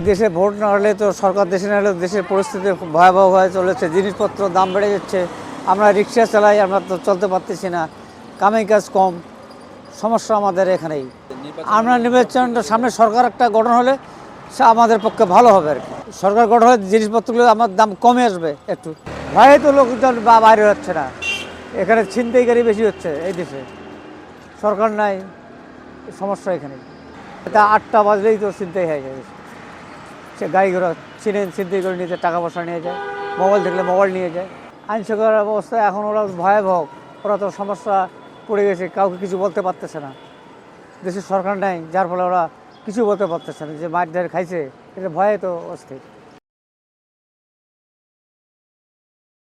দেশে ভোট না হলে তো সরকার দেশে না হলে দেশের পরিস্থিতি খুব ভয়াবহ হয়ে চলেছে। জিনিসপত্র দাম বেড়ে যাচ্ছে। আমরা রিক্সা চালাই, আমরা তো চলতে পারতেছি না। কামাই কাজ কম। সমস্যা আমাদের এখানেই। আমরা নির্বাচনটা সামনে সরকার একটা গঠন হলে সে আমাদের পক্ষে ভালো হবে আর কি। সরকার গঠন হলে জিনিসপত্রগুলো আমার দাম কমে আসবে একটু। ভয়ে তো লোকজন বা- বাইরে হচ্ছে না। এখানে ছিনতাইকারী বেশি হচ্ছে এই দেশে। সরকার নাই, সমস্যা এখানে এটা আটটা বাজলেই তো চিন্তাই হয়ে যায় সে গাড়ি ঘোড়া চিনে চিনতে করে নিয়ে যায়, টাকা পয়সা নিয়ে যায়, মোবাইল দেখলে মোবাইল নিয়ে যায়। আইন শৃঙ্খলার অবস্থা এখন ওরা ভয়াবহ। ওরা তো সমস্যা পড়ে গেছে, কাউকে কিছু বলতে পারতেছে না। দেশের সরকার নাই, যার ফলে ওরা কিছু বলতে পারতেছে না যে ধরে খাইছে, এটা ভয়ে তো অস্থির।